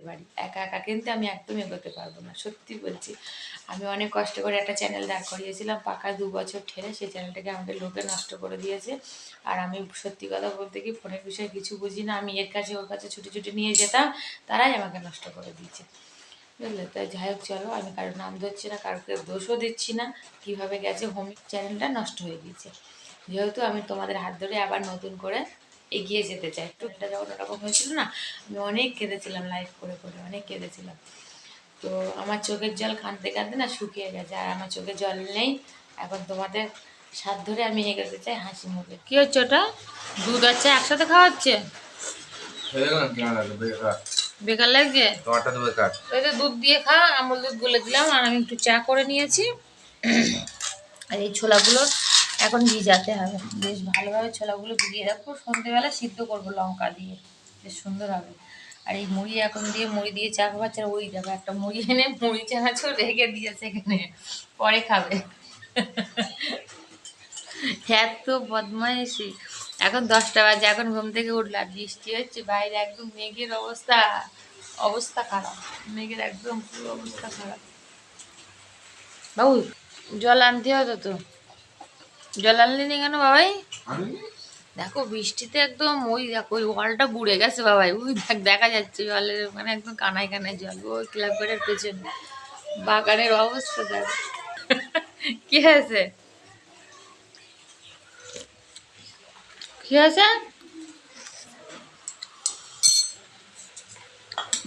পারি। একা একা কিন্তু আমি একদম এগোতে পারব না, সত্যি বলছি। আমি অনেক কষ্ট করে একটা চ্যানেল দাঁড় করিয়েছিলাম, পাকা দু বছর ঠেলে সেই চ্যানেলটাকে আমাদের লোকে নষ্ট করে দিয়েছে। আর আমি সত্যি কথা বলতে কি ফোনের বিষয়ে কিছু বুঝি না, আমি এর কাছে ওর কাছে ছুটি ছুটি নিয়ে যেতাম, তারাই আমাকে নষ্ট করে দিয়েছে। বুঝলে? তাই যাই হোক, চলো, আমি কারোর নাম ধরছি না, কারোকে দোষও দিচ্ছি না, কীভাবে গেছে হোম চ্যানেলটা নষ্ট হয়ে গিয়েছে। যেহেতু আমি তোমাদের হাত ধরে আবার নতুন করে এগিয়ে যেতে চাই এটা যখন ওরকম হয়েছিল না আমি অনেক কেঁদেছিলাম লাইভ করে করে অনেক কেঁদেছিলাম। তো আমার চোখের জল কাঁদতে কাঁদতে না শুকিয়ে গেছে আর আমার চোখে জল নেই। এখন তোমাদের সাথ ধরে আমি এগোতে চাই হাসি মুখে। কী হচ্ছে ওটা? দুধ আছে একসাথে খাওয়া হচ্ছে? বেকার। লাগছে? ওই তো দুধ দিয়ে খা আমল দুধ গুলে দিলাম আর আমি একটু চা করে নিয়েছি। আর এই ছোলাগুলো এখন ভিজাতে হবে। বেশ ভালোভাবে ছোলাগুলো ভিজিয়ে রাখব। সন্ধ্যেবেলা সিদ্ধ করব লঙ্কা দিয়ে। বেশ সুন্দর হবে। আর এই মুড়ি এখন দিয়ে মুড়ি দিয়ে চা খাওয়াচ্ছে আর ওই দেখো, একটা মুড়ি এনে মুড়ি চানাচুর রেখে দিয়েছে এখানে। পরে খাবে। এত বদমাইশি। এখন দশটা বাজে, এখন ঘুম থেকে উঠলাম বৃষ্টি হচ্ছে, বাইরে একদম মেঘের অবস্থা। অবস্থা খারাপ। মেঘের একদম পুরো অবস্থা খারাপ। বাবু, জল আনতে হতো তো? জল আনলি নি কেন বাবাই? দেখো বৃষ্টিতে একদম ওই দেখো ওই ওয়ালটা বুড়ে গেছে বাবাই। ওই দেখ দেখা যাচ্ছে জলের মানে একদম কানায় কানায় জল। ওই ক্লাবের পেছনে। বাগানের অবস্থা দেখ। কি হয়েছে? কি হয়েছে?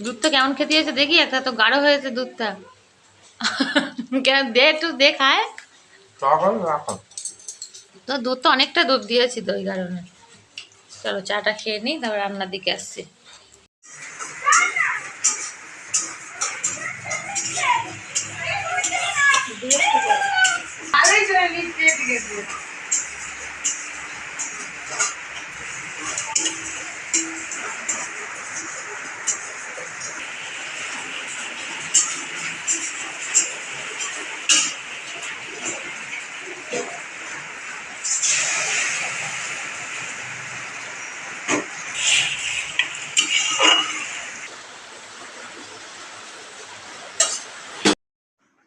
দুধটা কেমন খেতে হয়েছে দেখি? একটা তো গাঢ় হয়েছে দুধটা। কেন দে একটু দে খায়। তখন রাখো তো দুধ তো অনেকটা দুধ দিয়েছি তো ওই কারণে। চলো, চাটা খেয়ে নিই, তারপর রান্নার দিকে আসছি।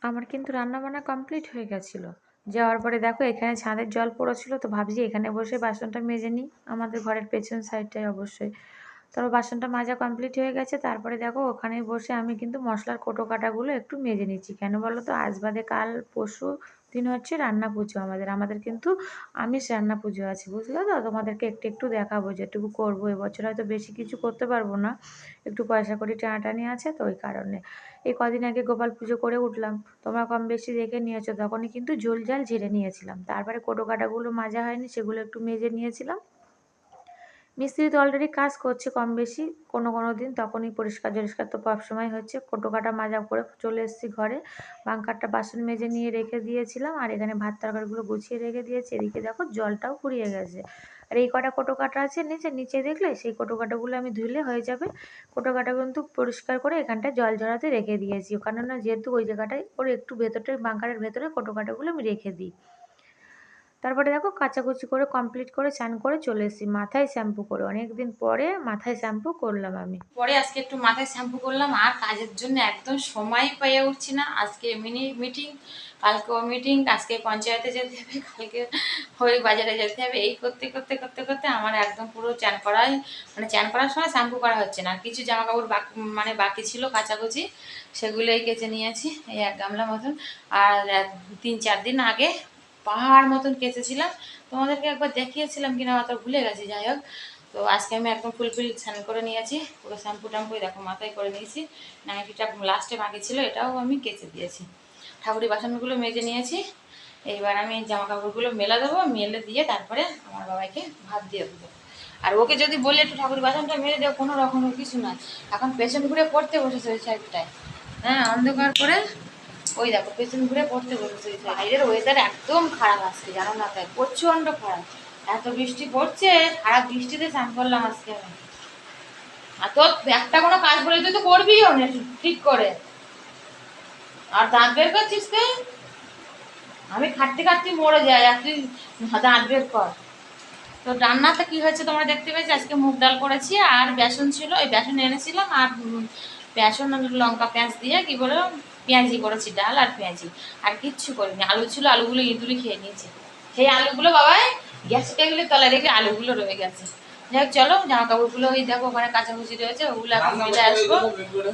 আমার কিন্তু রান্নাবান্না কমপ্লিট হয়ে গেছিল। যাওয়ার পরে দেখো এখানে ছাদের জল পড়েছিল, তো ভাবছি এখানে বসে বাসনটা মেজে নিই। আমাদের ঘরের পেছন সাইডটায় অবশ্যই। তারপর বাসনটা মাজা কমপ্লিট হয়ে গেছে, তারপরে দেখো ওখানে বসে আমি কিন্তু মশলার কোটো কাটাগুলো একটু মেজে নিচ্ছি। কেন বলো তো? আজ বাদে কাল পরশু দিন হচ্ছে রান্না পুজো আমাদের। আমাদের কিন্তু আমিষ রান্না পুজো আছে, বুঝলে তো? তোমাদেরকে একটু একটু দেখাবো যেটুকু করব। এবছর হয়তো বেশি কিছু করতে পারব না। একটু পয়সা করি টানাটানি আছে তো ওই কারণে। এই কদিন আগে গোপাল পুজো করে উঠলাম। তোমরা কম বেশি দেখে নিয়েছো, তখনই কিন্তু জল জাল ঝেড়ে নিয়েছিলাম। তারপরে কোটো কাটাগুলো মাজা হয়নি, সেগুলো একটু মেজে নিয়েছিলাম। মিস্ত্রি তো অলরেডি কাজ করছে কম বেশি, কোনো কোনো দিন তখনই পরিষ্কার জরিষ্কার তো সবসময় হচ্ছে, কোটো কাটা মাজা করে চলে এসেছি ঘরে। বাঙ্কারটা বাসন মেজে নিয়ে রেখে দিয়েছিলাম, আর এখানে ভাত তরকারিগুলো গুছিয়ে রেখে দিয়েছি। এদিকে দেখো জলটাও ফুরিয়ে গেছে। আর এই কটা কোটো কাটা আছে নিচে নিচে দেখলে সেই কোটো কাটাগুলো আমি ধুলে হয়ে যাবে। কোটো কাটা কিন্তু পরিষ্কার করে এখানটায় জল ঝরাতে রেখে দিয়েছি। কেননা যেহেতু ওই জায়গাটায় ওর একটু ভেতরটায়, বাঙ্কারের ভেতরে কোটো কাটাগুলো আমি রেখে দিই। তারপরে দেখো কাচাকুচি করে কমপ্লিট করে চান করে চলে এসেছি। মাথায় শ্যাম্পু করে। অনেক দিন পরে মাথায় শ্যাম্পু করলাম আমি। পরে আজকে একটু মাথায় শ্যাম্পু করলাম। আর কাজের জন্য একদম সময় পেয়ে উঠছি না। আজকে মিনি মিটিং কালকেও মিটিং আজকে পঞ্চায়েতে যেতে হবে, কালকে ওই বাজারে যেতে হবে। এই করতে করতে করতে করতে আমার একদম পুরো চান করাই মানে চান করার সময় শ্যাম্পু করা হচ্ছে না। কিছু জামা কাপড় বাকি মানে বাকি ছিল, কাচাকুচি, সেগুলোই কেচে নিয়েছি, এই এক গামলা মতন। আর তিন, চার দিন আগে পাহাড় মতন কেচেছিলাম। তোমাদেরকে একবার দেখিয়েছিলাম কিনা অত ভুলে গেছি, যাই হোক। তো আজকে আমি একদম ফুলফিল স্নান করে নিয়েছি, পুরো শ্যাম্পু ট্যাম্পু দেখো মাথায় করে নিয়েছি। নাইটিটা লাস্টে বাকি ছিল, এটাও আমি কেচে দিয়েছি। ঠাকুরি বাসনগুলো মেজে নিয়েছি। এইবার আমি জামা কাপড়গুলো মেলা দেবো, মেলে দিয়ে তারপরে আমার বাবাকে ভাত দিয়ে দেবো। আর ওকে যদি বলি একটু ঠাকুর বাসনটা মেরে দেবো কোনো রকমের কিছু না এখন পেছন ঘুরে পড়তে বসেছে ওই সাইডটায় হ্যাঁ অন্ধকার করে ওই দেখো, পেছন ঘুরে পড়তে বসেছে বাইরের ওয়েদার একদম খারাপ আজকে, জানো না তাই, প্রচণ্ড খারাপ। এত বৃষ্টি পড়ছে, খারাপ বৃষ্টিতে স্নান করলাম আজকে আমি। আর তোর একটা কোনো কাজ বলে তুই তো করবিও না, ঠিক করে। আর দাঁত বের করছিস তুই আমি খাটতে খাটতে মরে যাই, আর তুই দাঁত বের কর। তো রান্নাতে কি হয়েছে তোমরা দেখতে পেয়েছি? আজকে মুগ ডাল করেছি, আর বেসন ছিল, ওই বেসন এনেছিলাম, আর বেসন লঙ্কা পেঁয়াজ দিয়ে, কি বলে পেঁয়াজি করেছি ডাল আর পেঁয়াজি। আর কিচ্ছু করিনি। আলু ছিল আলুগুলো ইঁদুরি খেয়ে নিয়েছে। সেই আলুগুলো বাবাই গ্যাসের টেবিলের তলায় রেখে আলুগুলো রয়ে গেছে। যাই চলো জামা কাপড়গুলো ওই দেখো ওখানে কাঁচাকুচি রয়েছে ওগুলো এখন মেলে আসব।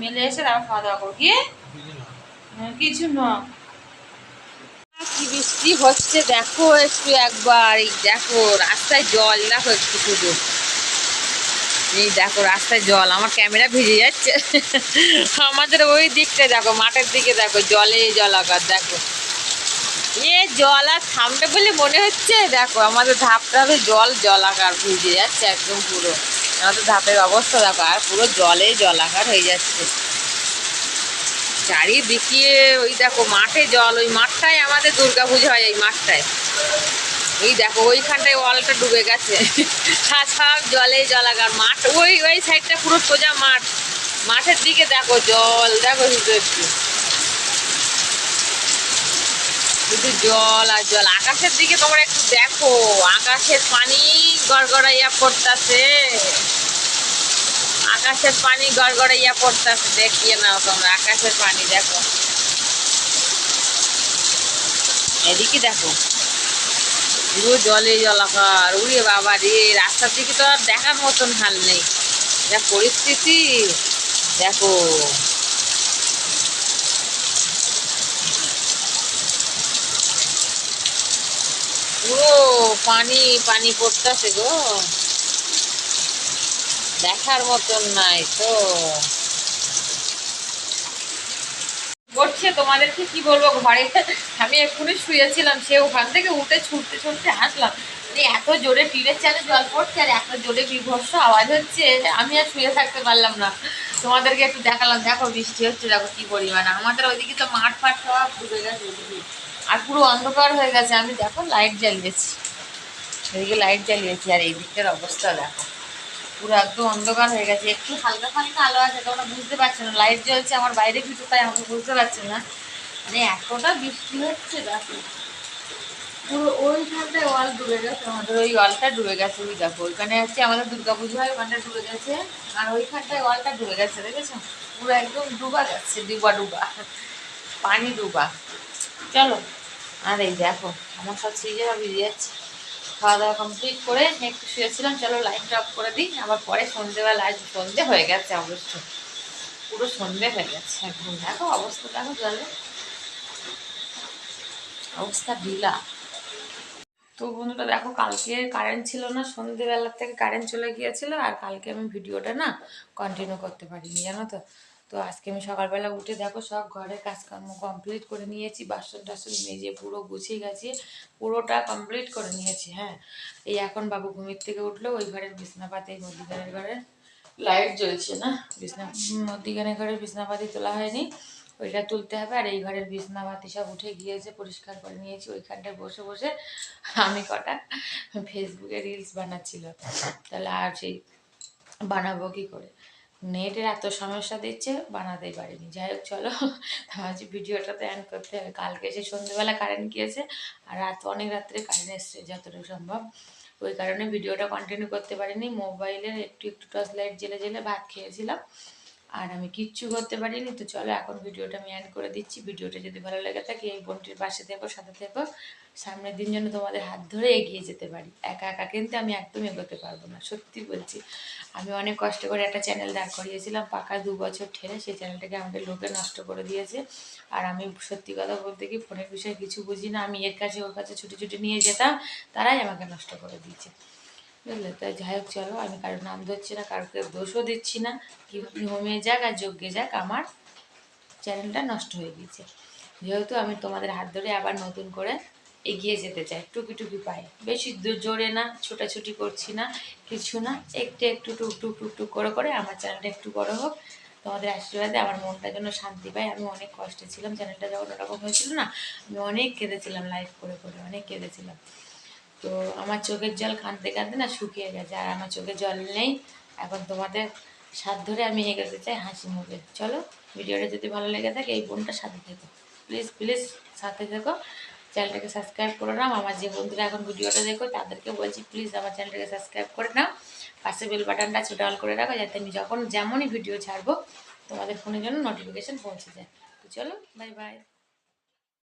মেলে এসে তারপর খাওয়া দাওয়া করব। কি? কিছু না। কি বৃষ্টি হচ্ছে দেখো একটু একবার। এই দেখো রাস্তায় জল দেখো একটু শুধু। এই দেখো রাস্তায় জল, আমার ক্যামেরা ভিজে যাচ্ছে। আমাদের ওই দিকটা দেখো, মাঠের দিকে দেখো, জলে জলাকার দেখো। এ জল আর থামবে বলে মনে হচ্ছে, দেখো, আমাদের ধাপটা জল জলাকার ভিজে যাচ্ছে একদম পুরো। আমাদের ধাপের অবস্থা দেখো, আর পুরো জলে জলাকার হয়ে যাচ্ছে। চারিদিকে ওই দেখো মাঠে জল, ওই মাঠটাই আমাদের দুর্গা পুজো হয়, এই মাঠটায় ওই দেখো, ওইখানটায় ওয়ালটা ডুবে গেছে। সব জলে জলাকার মাঠ। ওই ওই সাইডটা পুরো সোজা মাঠ। মাঠের দিকে দেখো জল, দেখো একটু। জল আর জল। আকাশের দিকে তোমরা একটু দেখো। আকাশের পানি গড়গড়াইয়া পড়তাছে। আকাশের পানি গড়গড়াইয়া পড়তাছে। দেখিয়ে নাও তোমরা, আকাশের পানি দেখো। এদিকে দেখো। পুরো জলে জলাকার। উড়ে বাবা রে, রাস্তার দিকে তো আর দেখার মতন হাল নেই। যা পরিস্থিতি, দেখো। পুরো পানি পানি পড়তেছে গো। দেখার মতন নাই তো। করছে তোমাদেরকে কি বলব ঘরে? আমি এক্ষুনি শুয়েছিলাম, সে ওখান থেকে উঠে ছুটতে ছুটতে আসলাম মানে এত জোরে টিনের চালে জল পড়ছে আর এত জোরে বিভৎস আওয়াজ হচ্ছে, আমি আর শুয়ে থাকতে পারলাম না। তোমাদেরকে একটু দেখালাম, দেখো বৃষ্টি হচ্ছে, দেখো কি পরিমাণ। আমাদের ওইদিকে তো মাঠ ফাট সব ডুবে গেছে। আর পুরো অন্ধকার হয়ে গেছে, আমি দেখো লাইট জ্বালিয়েছি। এদিকে লাইট জ্বালিয়েছি আর এই দিকটার অবস্থা দেখো। পুরো একদম অন্ধকার হয়ে গেছে, একটু হালকা হালকা আলো আছে, তোমরা বুঝতে পারছ না। লাইট জ্বলছে আমার বাইরে কিছু, তাই আমাকে বুঝতে পারছি না। মানে এতটা বৃষ্টি হচ্ছে দেখো। পুরো ওইখানটায় ডুবে গেছে, আমাদের ওই ওয়ালটা ডুবে গেছে, ওই দেখো। ওইখানে হচ্ছে আমাদের হয় ডুবে গেছে। আর ওইখানটায় ডুবে গেছে, দেখেছ? পুরো একদম ডুবা ডুবা ডুবা, পানি ডুবা। চলো, আর এই দেখো, আমার সব সিজেরা ভিজে যাচ্ছে। খাওয়া দাওয়া কমপ্লিট করে একটু শুয়েছিলাম, চলো লাইটটা অফ করে দিই। আবার পরে সন্ধেবেলা আজ সন্ধে হয়ে গেছে অবশ্য। পুরো সন্ধে হয়ে গেছে একদম দেখো অবস্থা দেখো জলে অবস্থা ঢিলা। তো বন্ধুরা, দেখো কালকে কারেন্ট ছিল না, সন্ধেবেলার থেকে কারেন্ট চলে গিয়েছিল, আর কালকে আমি ভিডিওটা না কন্টিনিউ করতে পারিনি, জানো তো? তো আজকে আমি সকালবেলা উঠে দেখো সব ঘরের কাজকর্ম কমপ্লিট করে নিয়েছি, বাসন টাসন মেজে পুরো গুছিয়ে গাছিয়ে পুরোটা কমপ্লিট করে নিয়েছি হ্যাঁ। এই এখন বাবু ঘুমির থেকে উঠল, ওই ঘরের বিছনাপাতি মধ্যিখানের ঘরের লাইট জ্বলছে না, বিছনা মধ্যিখানের ঘরের বিছনাপাতি তোলা হয়নি। ওইটা তুলতে হবে, আর এই ঘরের বিছনাপাতি সব উঠে গিয়েছে, পরিষ্কার করে নিয়েছি, ওইখানটায় বসে বসে আমি কটা ফেসবুকে রিলস বানাচ্ছিল। তাহলে আর সেই বানাবো কি করে? নেটের এত সমস্যা দিচ্ছে, বানাতেই পারিনি। যাই হোক, চলো ভাবছি ভিডিওটা তো অ্যান্ড করতে হবে। কালকে সে সন্ধ্যেবেলা কারেন্ট গিয়েছে, আর রাত অনেক রাত্রে কারেন্ট এসছে যতটুকু সম্ভব। ওই কারণে ভিডিওটা কন্টিনিউ করতে পারিনি। মোবাইলের একটু একটু টর্চ লাইট জেলে জেলে ভাত খেয়েছিলাম। আর আমি কিচ্ছু করতে পারিনি, তো চলো এখন ভিডিওটা আমি অ্যান্ড করে দিচ্ছি। ভিডিওটা যদি ভালো লেগে থাকে, এই বোনটির পাশে থেকো, সাথে থেকো। সামনের দিন যেন তোমাদের হাত ধরে এগিয়ে যেতে পারি। একা একা কিন্তু আমি একদম এগোতে পারব না, সত্যি বলছি। আমি অনেক কষ্ট করে একটা চ্যানেল দাঁড় করিয়েছিলাম, পাকা দু বছর ঠেলে সেই চ্যানেলটাকে আমাদের লোকে নষ্ট করে দিয়েছে। আর আমি সত্যি কথা বলতে কি, ফোনের বিষয়ে কিছু বুঝি না, আমি এর কাছে ওর কাছে ছুটি ছুটি নিয়ে যেতাম, তারাই আমাকে নষ্ট করে দিয়েছে। বুঝলে? তাই যাই হোক, চলো, আমি কারোর নাম ধরছি না, কারোকে দোষও দিচ্ছি না। কি হোমে যাক আর যজ্ঞে যাক, আমার চ্যানেলটা নষ্ট হয়ে গিয়েছে। যেহেতু আমি তোমাদের হাত ধরে আবার নতুন করে এগিয়ে যেতে চাই টুকি টুকি পাই বেশি জোরে না, ছোটাছুটি করছি না, কিছু না, একটু একটু টুক টুক টুক টুক করে করে আমার চ্যানেলটা একটু বড় হোক, তোমাদের আশীর্বাদে আমার মনটা যেন শান্তি পায়। আমি অনেক কষ্টে ছিলাম, চ্যানেলটা যখন ওরকম হয়েছিল না, আমি অনেক কেঁদেছিলাম লাইভ করে করে, অনেক কেঁদেছিলাম। তো আমার চোখের জল কাঁদতে কাঁদতে না শুকিয়ে গেছে, আর আমার চোখে জল নেই। এখন তোমাদের সাথ ধরে আমি এগোতে চাই হাসি মুখে। চলো, ভিডিওটা যদি ভালো লেগে থাকে এই বোনটা সাথে থেকো। প্লিজ প্লিজ সাথে থেকো। চ্যানেলটাকে সাবস্ক্রাইব করে নাও। আমার যে বন্ধুরা এখন ভিডিওটা দেখো তাদেরকে বলছি প্লিজ আমার চ্যানেলটাকে সাবস্ক্রাইব করে নাও। পাশে বেল বাটনটা ছোটো অল করে রাখো, যাতে আমি যখন যেমনই ভিডিও ছাড়বো, তোমাদের ফোনের জন্য নোটিফিকেশান পৌঁছে যায়। তো চলো বাই বাই